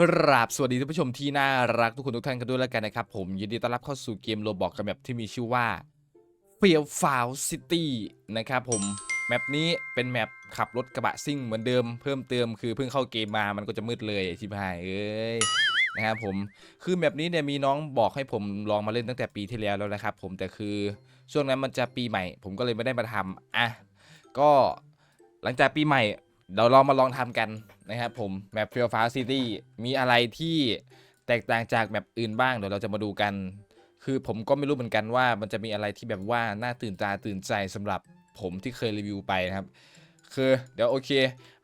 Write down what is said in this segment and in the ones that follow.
กราบสวัสดีท่านผู้ชมที่น่ารักทุกคนทุกท่านกันด้วยแล้วกันนะครับ ผมยินดีต้อนรับเข้าสู่เกมโรบอกกับแมปที่มีชื่อว่า f e e l f o u City นะครับผมแมปนี้เป็นแมปขับรถกระบะซิ่งเหมือนเดิมเพิ่มเติมคือเพิ่งเข้าเกมมามันก็จะมืดเลยชิบหายเอ้ยนะครับผมคือแมปนี้เนี่ยมีน้องบอกให้ผมลองมาเล่นตั้งแต่ปีที่แล้วแล้วนะครับ ผมแต่คือช่วงนั้นมันจะปีใหม่ ผมก็เลยไม่ได้มาทำอะก็หลังจากปีใหม่ เดี๋ยวเรามาลองทำกันนะครับผมแมป f e e l f o u City มีอะไรที่แตกต่างจากแมปอื่นบ้างเดี๋ยวเราจะมาดูกัน คือผมก็ไม่รู้เหมือนกันว่ามันจะมีอะไรที่แบบว่าน่าตื่นตาตื่นใจสำหรับผมที่เคยรีวิวไปนะครับ คือเดี๋ยวโอเค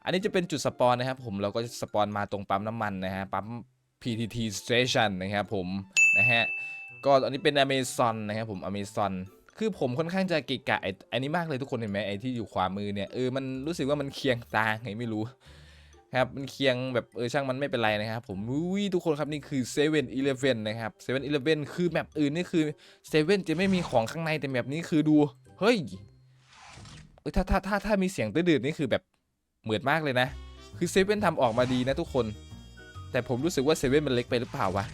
อันนี้จะเป็นจุดสปอนนะครับ ผมเราก็จะสปอนมาตรงปั๊มน้ำมันนะฮะปั๊ม PTT Station นะครับผมนะฮะก็อันนี้เป็น Amazon นะครับผม Amazon คือผมค่อนข้างจะกิกะไอ้อันนี้มากเลยทุกคนเห็นไหมไอ้ที่อยู่ขวามือเนี่ยเออมันรู้สึกว่ามันเคียงตาไงไม่รู้ครับมันเคียงแบบเออช่างมันไม่เป็นไรนะครับผมอุ้ยทุกคนครับนี่คือ7 e เ e ่ e อนะครับ7 e เ e ่ e คือแมปอื่นนี่คือเซเว่นจะไม่มีของข้างในแต่แมปนี้คือดูเฮ้ยเออถ้าถ้าถ้าถ้ามีเสียงตื้นๆนี่คือแบบเหมือนมากเลยนะ คือเซเว่นทำออกมาดีนะทุกคน แต่ผมรู้สึกว่าเซเว่นมันเล็กไปหรือเปล่าวะ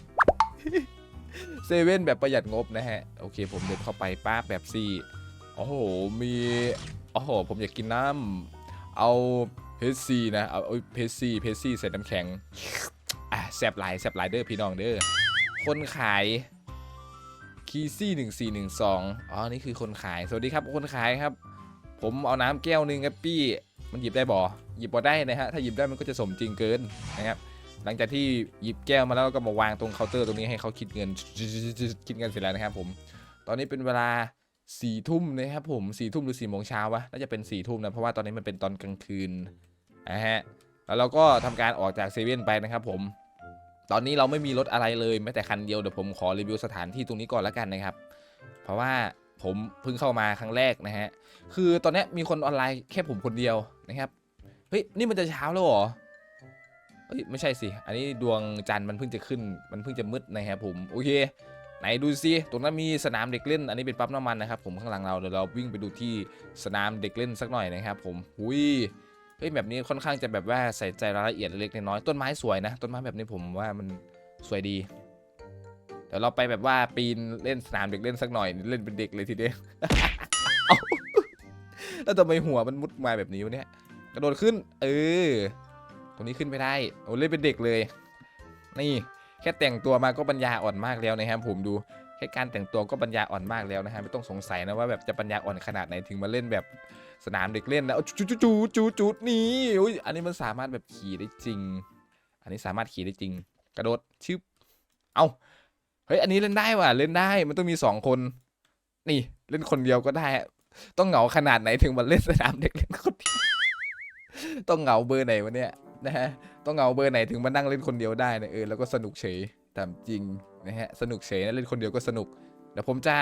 เซเว่นแบบประหยัดงบนะฮะ โอเค ผมเดินเข้าไปป้าแบบซี่โอ้โห มีโอ้โห ผมอยากกินน้ำเอาเพชซีนะเอาเอาเพชซีเพชซีใส่น้ำแข็งอะแซบหลายแซบหลายเด้อพี่น้องเด้อคนขายคีซี่หนึ่งสี่หนึ่งสองอ๋อ นี่คือคนขาย สวัสดีครับคนขายครับ ผมเอาน้ำแก้วหนึ่งครับพี่ มันหยิบได้บ่หยิบบ่ได้นะฮะ ถ้าหยิบได้มันก็จะสมจริงเกินนะครับ หลังจากที่หยิบแก้วมาแล้วก็มาวางตรงเคาน์เตอร์ตรงนี้ให้เขาคิดเงินคิดเงินเสร็จแล้วนะครับผม ตอนนี้เป็นเวลาสี่ทุ่มนะครับผมสี่ทุ่มหรือสี่โมงเช้าวะน่าจะเป็นสี่ทุ่มนะเพราะว่าตอนนี้มันเป็นตอนกลางคืนนะฮะแล้วเราก็ทำการออกจากเซเว่นไปนะครับผม ตอนนี้เราไม่มีรถอะไรเลยแม้แต่คันเดียวเดี๋ยวผมขอรีวิวสถานที่ตรงนี้ก่อนแล้วกันนะครับ เพราะว่าผมเพิ่งเข้ามาครั้งแรกนะฮะคือตอนนี้มีคนออนไลน์แค่ผมคนเดียวนะครับเฮ้ยนี่มันจะเช้าแล้วเหรอ เฮ้ยไม่ใช่สิ อันนี้ดวงจันทร์มันเพิ่งจะขึ้น มันเพิ่งจะมืดนะครับผมโอเคไหนดูซิตรงนั้นมีสนามเด็กเล่น อันนี้เป็นปั๊มน้ำมันนะครับผมข้างหลังเราเดี๋ยวเราวิ่งไปดูที่สนามเด็กเล่นสักหน่อยนะครับผมอุ้ยเฮ้ยแบบนี้ค่อนข้างจะแบบว่าใส่ใจรายละเอียดเล็กน้อยต้นไม้สวยนะต้นไม้แบบนี้ผมว่ามันสวยดี เดี๋ยวเราไปแบบว่าปีนเล่นสนามเด็กเล่นสักหน่อยเล่นเป็นเด็กเลยทีเดียวเอาแล้วทำไมหัวมันมุดมาแบบนี้วะเนี่ยกระโดดขึ้น เออ รงนี้ขึ้นไม่ได้โอ้เล่นเป็นเด็กเลย นี่แค่แต่งตัวมาก็ปัญญาอ่อนมากแล้วนะครับผมดูแค่การแต่งตัวก็ปัญญาอ่อนมากแล้วนะฮะไม่ต้องสงสัยนะว่าแบบจะปัญญาอ่อนขนาดไหนถึงมาเล่นแบบสนามเด็กเล่นนะเอาจูจูจูจูจูนี่อุ้ยอันนี้มันสามารถแบบขี่ได้จริง อันนี้สามารถขี่ได้จริง กระโดดชึบเอาเฮ้ยอันนี้เล่นได้ว่ะเล่นได้มันต้องมีสองคน นี่เล่นคนเดียวก็ได้ ต้องเหงาขนาดไหนถึงมาเล่นสนามเด็กเล่นคนเดียวต้องเหงาเบอร์ไหนวะเนี่ย นะฮะต้องเหงาเบอร์ไหนถึงมานั่งเล่นคนเดียวได้นะเออแล้วก็สนุกเฉยตามจริงนะฮะสนุกเฉยนะเล่นคนเดียวก็สนุกเดี๋ยวผมจะ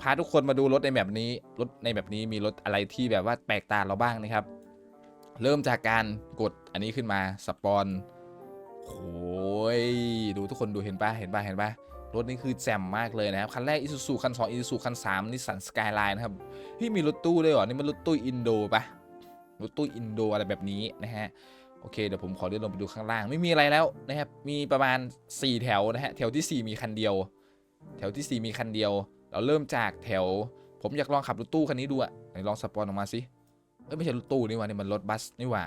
พาทุกคนมาดูรถในแบบนี้รถในแบบนี้มีรถอะไรที่แบบว่าแปลกตาเราบ้างนะครับ เริ่มจากการกดอันนี้ขึ้นมาสปอนโอ้ยดูทุกคนดูเห็นปะเห็นปะเห็นปะรถนี้คือแจ่มมากเลยนะครับ คันแรกอิซูซูคัน 2อิซูซูคัน3นิสสันสกายไลน์นะครับพี่มีรถตู้ด้วยเหรอ นี่มันรถตู้อินโดปะรถตู้อินโดอะไรแบบนี้นะฮะ อเคเดี๋ยวผมขอเดินลงไปดูข้างล่างไม่มีอะไรแล้วนะครับมีประมาณ 4 แถวนะฮะแถวทีสี่4 มีคันเดียว แถวทีสี่ 4 มีคันเดียว เราเริ่มจากแถว ผมอยากลองขับรถตู้คันนี้ดูอะไหนลองสปอนออกมาสิเอ้ยไม่ใช่รถตู้นี่ว่านี่มันรถบัสนี่ว่า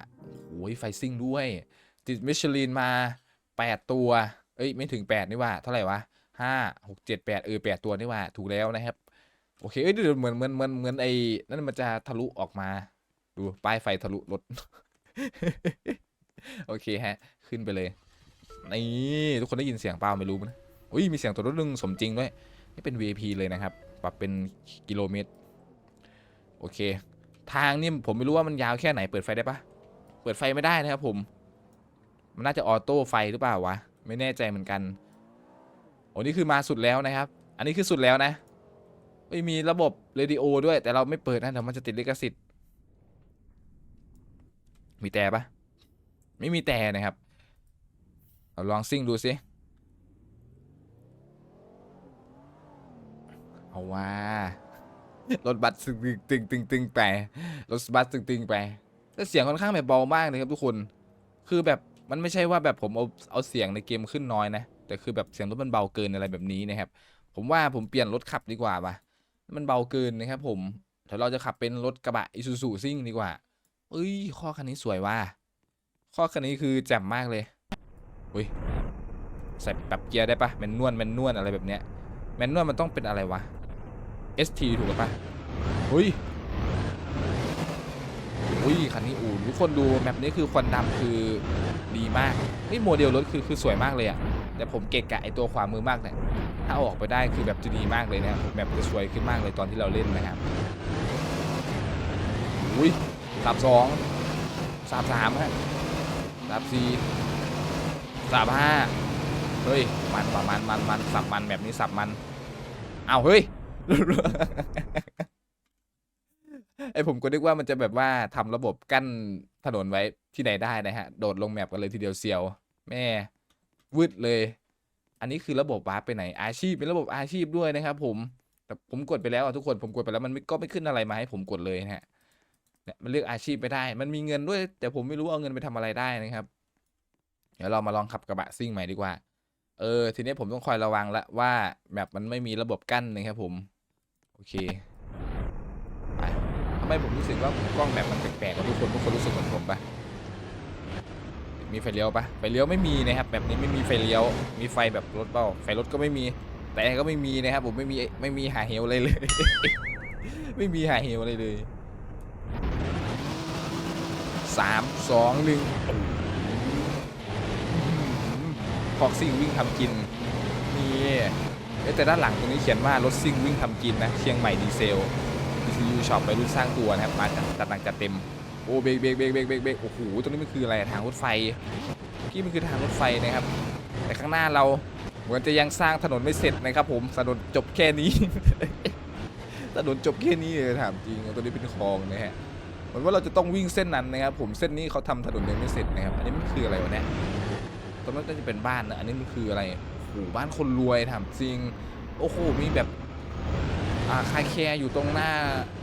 โอ้ยไฟซิ่งด้วย ติดมิชลินมา 8 ตัว เอ้ยไม่ถึง 8 นี่ว่า เท่าไหร่วะห้าหกเจ็ดแปดเออแปดตัวนี่ว่าถูกแล้วนะครับโอเคเอ้ยเดี๋ยวเหมือนเหมือนเหมือนเหมือนไอ้นั่นมันจะทะลุออกมา ดูป้ายไฟทะลุรถ โอเคฮะ ขึ้นไปเลย นี่ทุกคนได้ยินเสียงเปล่าไม่รู้นะ อุ้ยมีเสียงตัวรถนึงสมจริงด้วย นี่เป็น VIP เลยนะครับ ปรับเป็นกิโลเมตร โอเค ทางนี่ผมไม่รู้ว่ามันยาวแค่ไหน เปิดไฟได้ปะเปิดไฟไม่ได้นะครับผม มันน่าจะออโต้ไฟหรือเปล่าวะ ไม่แน่ใจเหมือนกัน โอ้นี่คือมาสุดแล้วนะครับ อันนี้คือสุดแล้วนะไม่มีระบบเรดิโอด้วย แต่เราไม่เปิดนะเดี๋ยวมันจะติดลิขสิทธิ์ มีแต่ปะ ไม่มีแต่นะครับเราลองซิ่งดูสิเอาว่ารถบัสตึงตึงตึงตึงไปรถบัสตึงตึงไปแต่เสียงค่อนข้างแบบเบามากเลยครับทุกคน คือแบบมันไม่ใช่ว่าแบบผมเอาเอาเสียงในเกมขึ้นน้อยนะ แต่คือแบบเสียงรถมันเบาเกินอะไรแบบนี้นะครับ ผมว่าผมเปลี่ยนรถขับดีกว่าปะมันเบาเกินนะครับผมเดี๋ยวเราจะขับเป็นรถกระบะอิซูซูซิ่งดีกว่า เอ้ยข้อคันนี้สวยว่ะ ข้อคันนี้คือแจ่มมากเลยอุ้ยใส่ปรับเกียร์ได้ปะแมนนวลแมนนวลอะไรแบบเนี้ยแมนนวลมันต้องเป็นอะไรวะ ST ถูกปะอุ้ยอุ้ยคันนี้อูทุกคนดูแมปนี้คือควันดำคือดีมากนี่โมเดลรถคือคือสวยมากเลยอะแต่ผมเกะกะไอตัวขวามือมากเนี่ยถ้าออกไปได้คือแบบจะดีมากเลยนะแบบจะสวยขึ้นมากเลยตอนที่เราเล่นนะครับอุ้ยสามสองสามสามฮะ สามสี่สามห้าเฮ้ย มันประมาณมันมันสับมันแบบนี้สับมันเอาเฮ้ยไอผมก็นึกว่ามันจะแบบว่าทำระบบกั้นถนนไว้ที่ไหนได้นะฮะ โดดลงแมปกันเลยทีเดียวเซียว แม่วืดเลย อันนี้คือระบบวาร์ปไปไหนอาชีพเป็นระบบอาชีพด้วยนะครับผมแต่ผมกดไปแล้วอะทุกคนผมกดไปแล้วมันก็ไม่ขึ้นอะไรมาให้ผมกดเลยนะฮะ เนี่ยมันเลือกอาชีพไม่ได้ มันมีเงินด้วย แต่ผมไม่รู้เอาเงินไปทำอะไรได้นะครับ เดี๋ยวเรามาลองขับกระบะซิ่งใหม่ดีกว่า เออ ทีนี้ผมต้องคอยระวังละว่าแบบมันไม่มีระบบกั้นนะครับผม โอเคไปทำไมผมรู้สึกว่ากล้องแบบมันแปลกๆกับทุกคนทุกคนรู้สึกเหมือนผมปะมีไฟเลี้ยวปะไฟเลี้ยวไม่มีนะครับ แบบนี้ไม่มีไฟเลี้ยว มีไฟแบบรถเปล่าไฟรถก็ไม่มี แต่ก็ไม่มีนะครับผมไม่มีไม่มีหาเหวอะไรเลย ไม่มีหาเหวอะไรเลย สามสองหนึ่งพอกซิ่งวิ่งทำกิน นี่แต่ด้านหลังตรงนี้เขียนว่ารถซิ่งวิ่งทำกินนะ เชียงใหม่ดีเซล DCU Shop ไปรุ่นสร้างตัวนะครับมาจัดจัดหนักจัดเต็ม โอ้เบรกเบรกเบรกเบรกเบรกเบรกโอ้โหตรงนี้มันคืออะไรทางรถไฟเมื่มันคือทางรถไฟนะครับ แต่ข้างหน้าเราเหมือนจะยังสร้างถนนไม่เสร็จนะครับ ผมถนนจบแค่นี้ถนนจบแค่นี้เลยถามจริงตัวนี้เป็นคลองนะฮะ เหมือนว่าเราจะต้องวิ่งเส้นนั้นนะครับผมเส้นนี้เขาทำถนนยังไม่เสร็จนะครับอันนี้มันคืออะไรวะเนี่ยตรงนั้นน่าจะเป็นบ้านนะอันนี้มันคืออะไรโอ้โหบ้านคนรวยถามจริง โอ้โหมีแบบอ่าคาแคร์อยู่ตรงหน้า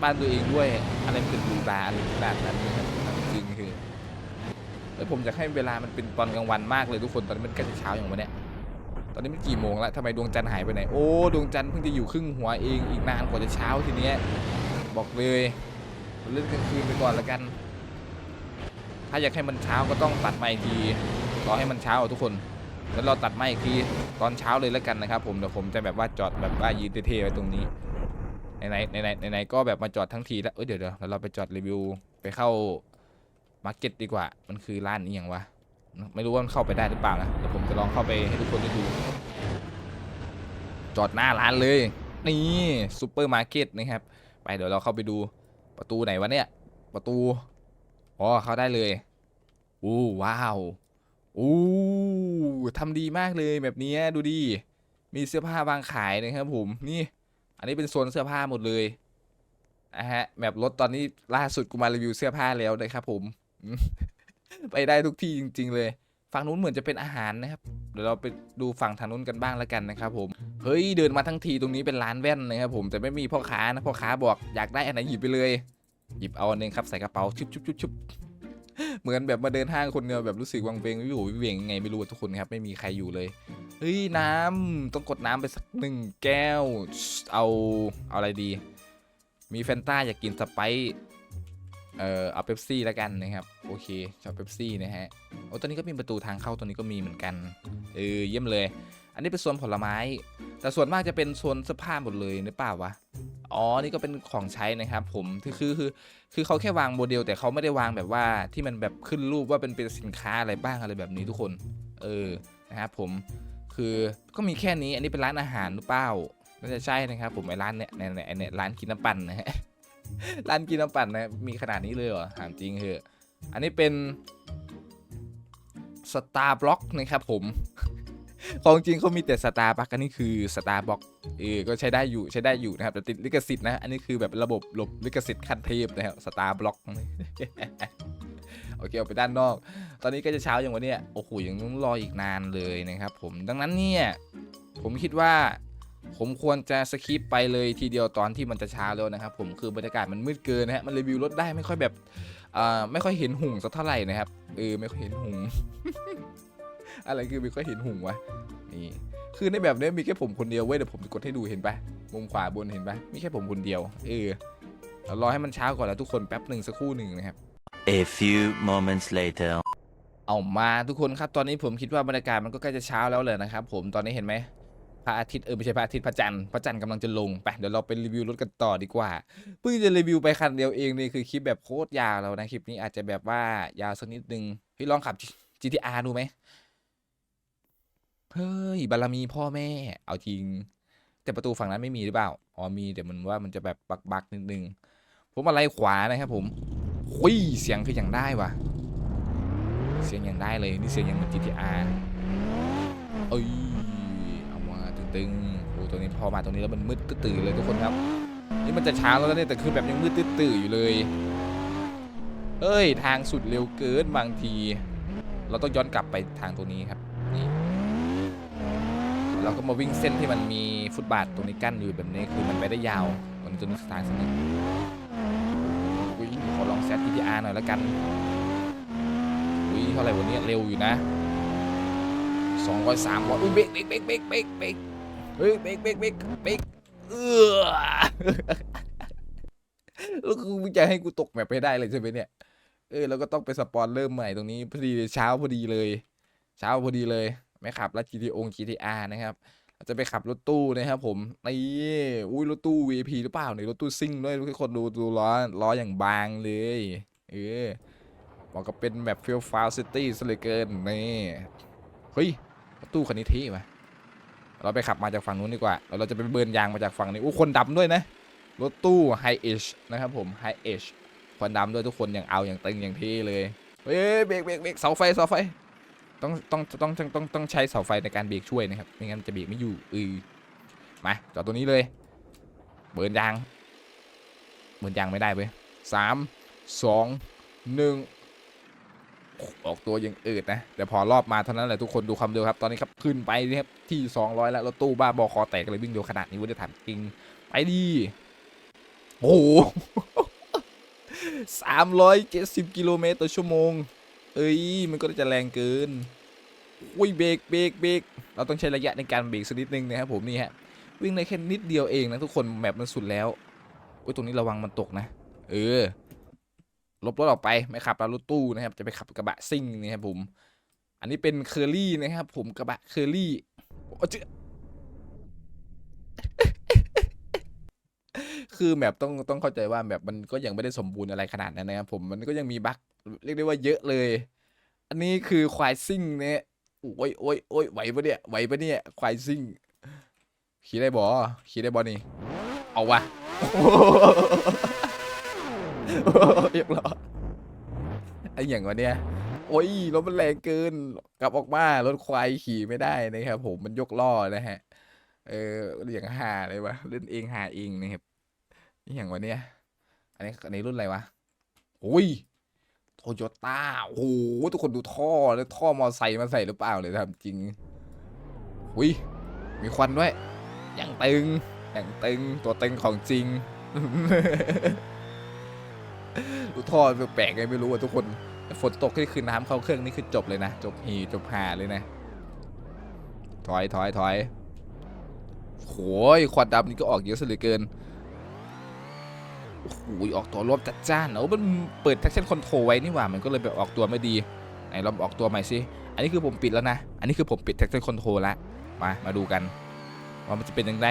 บ้านตัวเองด้วยอะไรเป็นดูดาอะไรขนาดนั้นนะครับจริงคือแล้วผมอยากให้เวลามันเป็นตอนกลางวันมากเลยทุกคนตอนนี้มันใกล้จะเช้าอย่างวันเนี้ยตอนนี้มันกี่โมงแล้วทำไมดวงจันทร์หายไปไหน โอ้ ดวงจันทร์เพิ่งจะอยู่ครึ่งหัวเองอีกนานกว่าจะเช้าทีเนี้ยบอกเลย เล่นกลางคืนไปก่อนล้วกัน ถ้าอยากให้มันเช้าก็ต้องตัดไมาอีกทีรอให้มันเช้าอะทุกคนแล้วเราตัดไมาอีกทีตอนเช้าเลยล้วกันนะครับ ผมเดี๋ยวผมจะแบบว่าจอดแบบว่ายืนเท่ๆไว้ตรงนี้ไหนๆไหนๆไหนก็แบบมาจอดทั้งทีแล้วเอ้ยเดี๋ยวเดี๋ยวเราไปจอดรีวิวไปเข้ามาร์เก็ตดีกว่า มันคือร้านนี้อย่างวะไม่รู้ว่ามันเข้าไปได้หรือเปล่านะเดี๋ยวผมจะลองเข้าไปให้ทุกคนได้ดู จอดหน้าร้านเลย นี่ซูเปอร์มาร์เก็ตนะครับ ไปเดี๋ยวเราเข้าไปดู ประตูไหนวะเนี่ย ประตู อ๋อ เข้าได้เลยอู้ว้าวอู้ทำดีมากเลยแบบนี้ดูดิมีเสื้อผ้าวางขายนะครับผม นี่ อันนี้เป็นโซนเสื้อผ้าหมดเลยนะฮะแบบรถตอนนี้ล่าสุดกูมารีวิวเสื้อผ้าแล้วนะครับผม ไปได้ทุกที่จริง ๆ เลย ฝั่งนู้นเหมือนจะเป็นอาหารนะครับ เดี๋ยวเราไปดูฝั่งทางนู้นกันบ้างแล้วกันนะครับผม เฮ้ยเดินมาทั้งทีตรงนี้เป็นร้านแว่นนะครับผมแต่ไม่มีพ่อค้านะพ่อค้าบอกอยากได้อันไหนหยิบไปเลย หยิบเอาอันนึงครับใส่กระเป๋าชุบชุบชุบชุบเหมือนแบบมาเดินห้างคนเดียวแบบรู้สึกวังเวงวิววิเวงยังไงไม่รู้ทุกคนครับไม่มีใครอยู่เลยเฮ้ยน้ำต้องกดน้ำไปสักหนึ่งแก้ว เอาเอาอะไรดี มีแฟนต้าอยากกินสไปซ์ เอ่อเอาเป๊ปซี่แล้วกันนะครับ โอเคชอบเป๊ปซี่นะฮะโอ้ตอนนี้ก็มีประตูทางเข้าตัวนี้ก็มีเหมือนกันเออเยี่ยมเลย อันนี้เป็นโซนผลไม้ แต่ส่วนมากจะเป็นโซนเสื้อผ้าหมดเลยหรือเปล่าวะอ๋อนี่ก็เป็นของใช้นะครับ ผมคือคือคือเขาแค่วางโมเดล แต่เขาไม่ได้วางแบบว่าที่มันแบบขึ้นรูปว่าเป็นเป็นสินค้าอะไรบ้างอะไรแบบนี้ทุกคน เออนะครับผมคือก็มีแค่นี้อันนี้เป็นร้านอาหารหรือเปล่าน่าจะใช่นะครับผมไอ้ร้านเนี้ยเนี่ยเนี่ยเนี่ยร้านกินน้ำปั่นนะฮะ ร้านกินน้ำปั่นนะมีขนาดนี้เลยเหรอถามจริงเหอะอันนี้เป็นสตาร์บล็อกนะครับผม ของจริงเขามีแต่สตาร์บัคอันนี้คือสตาร์บล็อกเออก็ใช้ได้อยู่ใช้ได้อยู่นะครับแต่ติดลิขสิทธิ์นะ อันนี้คือแบบระบบหลบลิขสิทธิ์ขั้นเทพนะครับสตาร์บล็อกโอเคเอาไปด้านนอก ตอนนี้ก็จะเช้าอย่างวันนี้โอ้โหยังต้องรออีกนานเลยนะครับผมดังนั้นเนี่ยผมคิดว่า ผมควรจะสคิปไปเลยทีเดียวตอนที่มันจะเช้าแล้วนะครับ ผมคือบรรยากาศมันมืดเกินนะฮะมันรีวิวรถได้ไม่ค่อยแบบอ่าไม่ค่อยเห็นหุ่งสักเท่าไหร่นะครับเออไม่ค่อยเห็นหุ่งอะไรคือไม่ค่อยเห็นหุ่งวะนี่คือในแบบนี้มีแค่ผมคนเดียวเว้ยเดี๋ยวผมจะกดให้ดูเห็นปะมุมขวาบนเห็นปะมีแค่ผมคนเดียวเออเรารอให้มันเช้าก่อนแล้วทุกคนแป๊บหนึ่งสักครู่หนึ่งนะครับ A few moments later. เอามาทุกคนครับตอนนี้ผมคิดว่าบรรยากาศมันก็ใกล้จะเช้าแล้วเลยนะครับ ผมตอนนี้เห็นไหม พระอาทิตย์เออไม่ใช่พระอาทิตย์พระจันทร์พระจันทร์กำลังจะลงไปเดี๋ยวเราไปรีวิวรถกันต่อดีกว่าเพิ่งจะรีวิวไปคันเดียวเองนี่คือคลิปแบบโคตรยาวแล้วนะคลิปนี้อาจจะแบบว่ายาวสักนิดนึงพี่ลองขับ GTR ดูไหมเฮ้ยบารมีพ่อแม่ เอาจริง แต่ประตูฝั่งนั้นไม่มีหรือเปล่าอ๋อมีแต่มันว่ามันจะแบบบักๆนิดนึงผมอะไรขวานะครับผมหุยเสียงคืออย่างได้วะเสียงยังได้เลยนี่เสียงยังเหมือน GTR เอ้ย ตึงโอ้ตัวนี้พอมาตรงนี้แล้วมันมืดตื้อเลยทุกคนครับ นี่มันจะเช้าแล้วเนี่ยแต่คือแบบยังมืดตื้ออยู่เลย เอ้ยทางสุดเร็วเกินบางที เราต้องย้อนกลับไปทางตรงนี้ครับนี่เราก็มาวิ่งเส้นที่มันมีฟุตบาทตรงนี้กั้นอยู่แบบนี้คือมันไปได้ยาวตรงนี้ตัวนี้ทางสนนี้อุ้ยขอลองแซด GTR หน่อยแล้วกันอุ้ยเท่าไหร่วันนี้เร็วอยู่นะสองร้อยสามร้อยอุ้ยเบรกเบรกเบรกเบรกเบรก เบกเฮ้ยเบรกเบรกเบรกเบรกเออแล้วคือมึงจะให้กูตกแมปไปได้เลยใช่ไหมเนี่ย เออแล้วก็ต้องไปสปอนเริ่มใหม่ตรงนี้พอดีเช้าพอดีเลย เช้าพอดีเลยไม่ขับแล้ว GTO GTR นะครับจะไปขับรถตู้นะครับผมนี่อุ้ยรถตู้ VIP หรือเปล่าเนี่ยรถตู้ซิ่งด้วยทุกคนดูดูล้อล้ออย่างบางเลยเออบอกก็เป็นแบบฟิลฟาวซิตี้ซะเลือเกินนี่เฮ้ยรถตู้คันนี้เท่ปะ เราไปขับมาจากฝั่งนู้นดีกว่าเราจะไปเบิร์นยางมาจากฝั่งนี้อู้คนดำด้วยนะรถตู้ไฮเอชนะครับผมไฮเอชควันดำด้วยทุกคนอย่างเอาอย่างตึงอย่างเท่เลยเฮ้ยเบรกเบรกเบรกเสาไฟเสาไฟต้องต้องต้องต้องต้องต้องใช้เสาไฟในการเบรกช่วยนะครับไม่งั้นจะเบรกไม่อยู่อือมาจอดตัวนี้เลย เบิร์นยาง เบิร์นยางไม่ได้เว้ยสามสองหนึ่ง ออกตัวยังอืดนะแต่พอรอบมาเท่านั้นแหละทุกคนดูความเร็วครับ ตอนนี้ครับขึ้นไปนี่ครับที่ 200 แล้วรถตู้บ้าบอคอแตกเลยวิ่งเร็วขนาดนี้ว่าจะถามจริงไปดีโอ้โหสามร้อยเจ็ดสิบกิโลเมตรต่อชั่วโมง เอ้ยมันก็จะแรงเกินอุ้ยเบรกเบรกเบรกเราต้องใช้ระยะในการเบรกสักนิดนึงนะครับผมนี่ฮะวิ่งได้แค่นิดเดียวเองนะทุกคนแมปมันสุดแล้วอุ้ยตรงนี้ระวังมันตกนะ เออ ลบรถออกไปไม่ขับรถตู้นะครับ จะไปขับกระบะซิ่งนี่ครับผม อันนี้เป็นเคอรี่นะครับผมกระบะเคอรี่โอ้เจคือแมปต้องต้องเข้าใจว่าแมปมันก็ยังไม่ได้สมบูรณ์อะไรขนาดนั้นนะครับผมมันก็ยังมีบั๊กเรียกได้ว่าเยอะเลย อันนี้คือควายซิ่งเนี่ยโอ้ยโอ้ยโอ้ยไหวปะเนี่ยไหวปะเนี่ยควายซิ่งขี่ได้บอขี่ได้บอนี่เอาวะ ยบร้อยไอ้อย่างวะเนี่ยโอ้ยรถมันแรงเกินกลับออกมารถควายขี่ไม่ได้นะครับผมมันยกล้อนะฮะ เอออย่างหาเลยวะเล่นเองหาเองนะครับนี่อย่างวะเนี่ยอันนี้อันนี้รุ่นอะไรวะโอ้ยโตโยต้าโอ้โหทุกคนดูท่อแล้วท่อมอไซค์มาใส่หรือเปล่าเลยทำจริงอุ้ยมีควันด้วย อย่างตึงอย่างตึงตัวตึงของจริง ดูท่อแปลกๆไงไม่รู้อะทุกคนฝนตกนี่คือน้ำเข้าเครื่องนี่คือจบเลยนะ จบหีจบหาเลยนะ ถอยถอยถอยโหยควันดำนี่ก็ออกเยอะซะเลือเกินโอ้โหออกตัวรวบจัดจ้านโอ้มันเปิด traction control ไว้นี่หว่า มันก็เลยแบบออกตัวไม่ดี ไหนลองออกตัวใหม่สิ อันนี้คือผมปิดแล้วนะ อันนี้คือผมปิด traction control แล้วมา มาดูกัน ว่ามันจะเป็นยังไง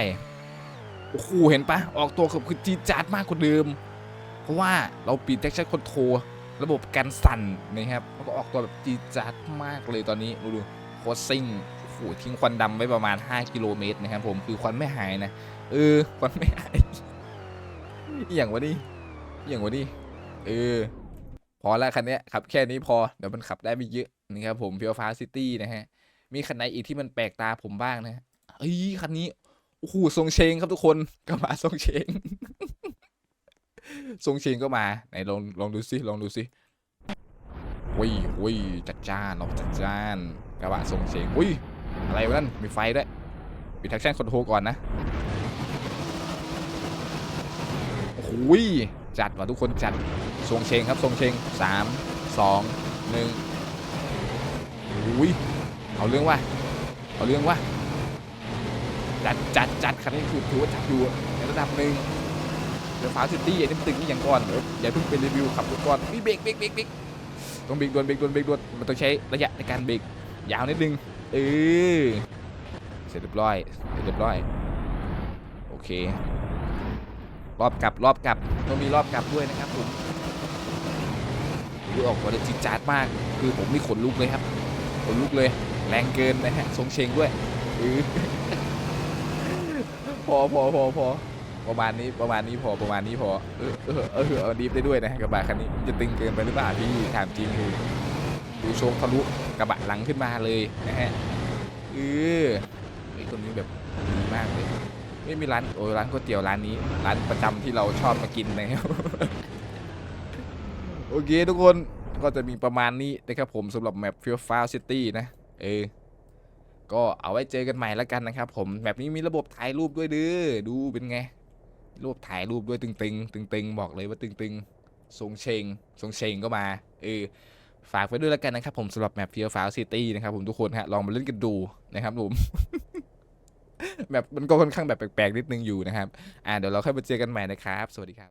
โอ้โห เห็นปะออกตัวคือคือจีจาดมากกว่าเดิม เพราะว่าเราปิด traction control ระบบการสั่นนะครับมันก็ออกตัวแบบจีจาดมากเลยตอนนี้ดูดูโคตรซิ่งโอ้โหทิ้งควันดำไว้ประมาณ 5 กิโลเมตรนะครับผมคือควันไม่หายนะเออควันไม่หายอย่างวะนี่อย่างวะนี่เออพอแล้วคันนี้ขับแค่นี้พอเดี๋ยวมันขับได้ไม่เยอะนะครับผมเฟียวฟ้าซิตี้นะฮะมีคันไหนอีกที่มันแปลกตาผมบ้างนะเอ้ยคันนี้โอ้โหทรงเชงครับทุกคนกระบะทรงเชง ทรงเชงก็มาไหนลองลองดูสิลองดูสิวิวิจัดจ้านเราจัดจ้านกระบะทรงเชงอุ้ยอะไรวะนั่นมีไฟด้วยปิดแท็กชั่นคอนโทรก่อนนะโอ้โหจัดว่ะทุกคนจัดทรงเชงครับทรงเชงสามสองหนึ่งอุ้ยเอาเรื่องว่ะเอาเรื่องว่ะจัดจัดจัดคันนี้คือถือว่าจัดอยู่ในระดับหนึ่ง ดี๋ยวฟ้าซิตี้ไอ้ตึงนี่อย่างก่อนเดี๋ยวอย่าเพิ่งเป็นรีวิวขับรถก่อนนี่เบรกเบรกเบรกเบรกต้องเบรกด่วนเบรกด่วนเบรกด่วนมันต้องใช้ระยะในการเบรกยาวนิดนึงเออเสร็จเรียบร้อยเสร็จเรียบร้อยโอเค รอบกลับรอบกลับต้องมีรอบกลับด้วยนะครับผมดูออกว่าจิตจาดมาก คือผมนี่ขนลุกเลยครับขนลุกเลย แรงเกินนะฮะทรงเชงด้วยเออพอพอพอพอ ประมาณนี้ประมาณนี้พอประมาณนี้พอเออเออเออเอาดีฟได้ด้วยนะกระบะคันนี้จะตึงเกินไปหรือเปล่าพี่ถามจริงดูดูโชว์ทะลุกระบะหลังขึ้นมาเลยนะฮะเออไอ้คนนี้แบบดีมากเลยไม่มีร้านโอ้ร้านก๋วยเตี๋ยวร้านนี้ ร้านประจำที่เราชอบมากินนะครับโอเคทุกคนก็จะมีประมาณนี้นะครับผมสำหรับแมป f ิ e ฟ้าซิตี้นะ เออก็เอาไว้เจอกันใหม่แล้วกันนะครับผมแมปนี้มีระบบถ่ายรูปด้วยด้อดูเป็นไง รูปถ่ายรูปด้วยตึงๆตึงๆบอกเลยว่าตึงๆทรงเชงทรงเชงก็มาเออฝากไว้ด้วยแล้วกันนะครับผมสำหรับแมป f ิ e ฟ้าซิตี้นะครับผมทุกคนฮะลองมาเล่นกันดูนะครับผมแบบมันก็ค่อนข้างแบบแปลกๆนิดนึงอยู่นะครับ อ่าเดี๋ยวเราค่อยมาเจอกันใหม่นะครับ สวัสดีครับ